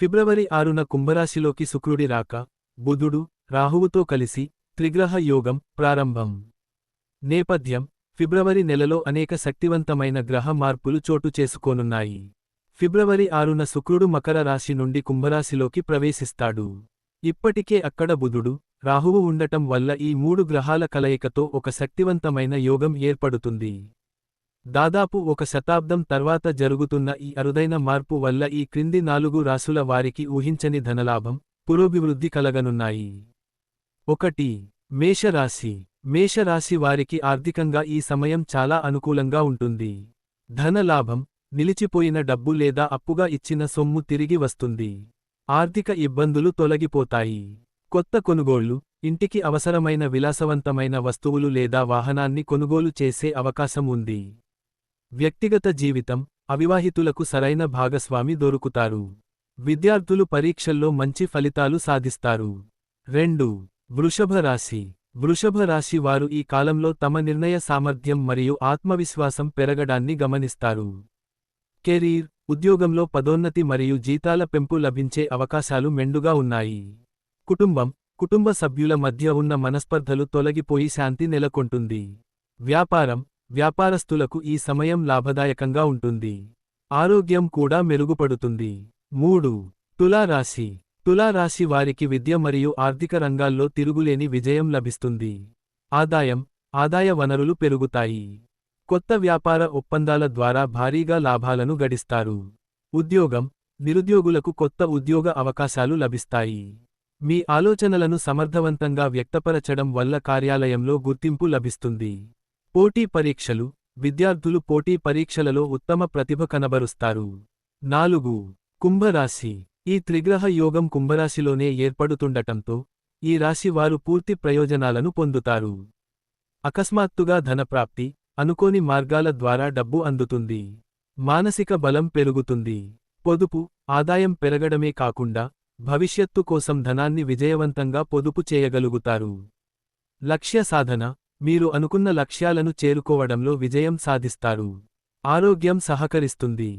ఫిబ్రవరి ఆరున కుంభరాశిలోకి శుక్రుడి రాక బుధుడు రాహువుతో కలిసి త్రిగ్రహ యోగం ప్రారంభం. నేపథ్యం ఫిబ్రవరి నెలలో అనేక శక్తివంతమైన గ్రహ మార్పులు చోటు చేసుకోనున్నాయి. ఫిబ్రవరి ఆరున శుక్రుడు మకర రాశి నుండి కుంభరాశిలోకి ప్రవేశిస్తాడు. ఇప్పటికే అక్కడ బుధుడు రాహువు ఉండటం వల్ల ఈ మూడు గ్రహాల కలయికతో ఒక శక్తివంతమైన యోగం ఏర్పడుతుంది. దాదాపు ఒక శతాబ్దం తర్వాత జరుగుతున్న ఈ అరుదైన మార్పు వల్ల ఈ క్రింది నాలుగు రాసుల వారికి ఊహించని ధనలాభం పురోభివృద్ధి కలగనున్నాయి. ఒకటి మేషరాశి. మేషరాశి వారికి ఆర్థికంగా ఈ సమయం చాలా అనుకూలంగా ఉంటుంది. ధనలాభం నిలిచిపోయిన డబ్బు లేదా అప్పుగా ఇచ్చిన సొమ్ము తిరిగి వస్తుంది. ఆర్థిక ఇబ్బందులు తొలగిపోతాయి. కొత్త కొనుగోళ్ళు ఇంటికి అవసరమైన విలాసవంతమైన వస్తువులు లేదా వాహనాన్ని కొనుగోలు చేసే అవకాశం ఉంది. వ్యక్తిగత జీవితం అవివాహితులకు సరైన భాగస్వామి దొరుకుతారు. విద్యార్థులు పరీక్షల్లో మంచి ఫలితాలు సాధిస్తారు. రెండు. వృషభ రాశి. వృషభ రాశి వారు ఈ కాలంలో తమ నిర్ణయ సామర్థ్యం మరియు ఆత్మవిశ్వాసం పెరగడాన్ని గమనిస్తారు. కెరీర్ ఉద్యోగంలో పదోన్నతి మరియు జీతాల పెంపు లభించే అవకాశాలు మెండుగా ఉన్నాయి. కుటుంబం కుటుంబ సభ్యుల మధ్య ఉన్న మనస్పర్ధలు తొలగిపోయి శాంతి నెలకొంటుంది. వ్యాపారం వ్యాపారస్తులకు ఈ సమయం లాభదాయకంగా ఉంటుంది. ఆరోగ్యం కూడా మెరుగుపడుతుంది. మూడు. తులారాశి. తులారాశి వారికి విద్య మరియు ఆర్థిక రంగాల్లో తిరుగులేని విజయం లభిస్తుంది. ఆదాయం ఆదాయ వనరులు పెరుగుతాయి. కొత్త వ్యాపార ఒప్పందాల ద్వారా భారీగా లాభాలను గడిస్తారు. ఉద్యోగం నిరుద్యోగులకు కొత్త ఉద్యోగ అవకాశాలు లభిస్తాయి. మీ ఆలోచనలను సమర్థవంతంగా వ్యక్తపరచడం వల్ల కార్యాలయంలో గుర్తింపు లభిస్తుంది. పోటీ పరీక్షలు విద్యార్థులు పోటీ పరీక్షలలో ఉత్తమ ప్రతిభ కనబరుస్తారు. నాలుగు కుంభరాశి. ఈ త్రిగ్రహ యోగం కుంభరాశిలోనే ఏర్పడుతుండటంతో ఈ రాశి వారు పూర్తి ప్రయోజనాలను పొందుతారు. అకస్మాత్తుగా ధనప్రాప్తి అనుకోని మార్గాల ద్వారా డబ్బు అందుతుంది. మానసిక బలం పెరుగుతుంది. పొదుపు ఆదాయం పెరగడమే కాకుండా భవిష్యత్తు కోసం ధనాన్ని విజయవంతంగా పొదుపు చేయగలుగుతారు. లక్ష్య సాధన మీరు అనుకున్న లక్ష్యాలను చేరుకోవడంలో విజయం సాధిస్తారు. ఆరోగ్యం సహకరిస్తుంది.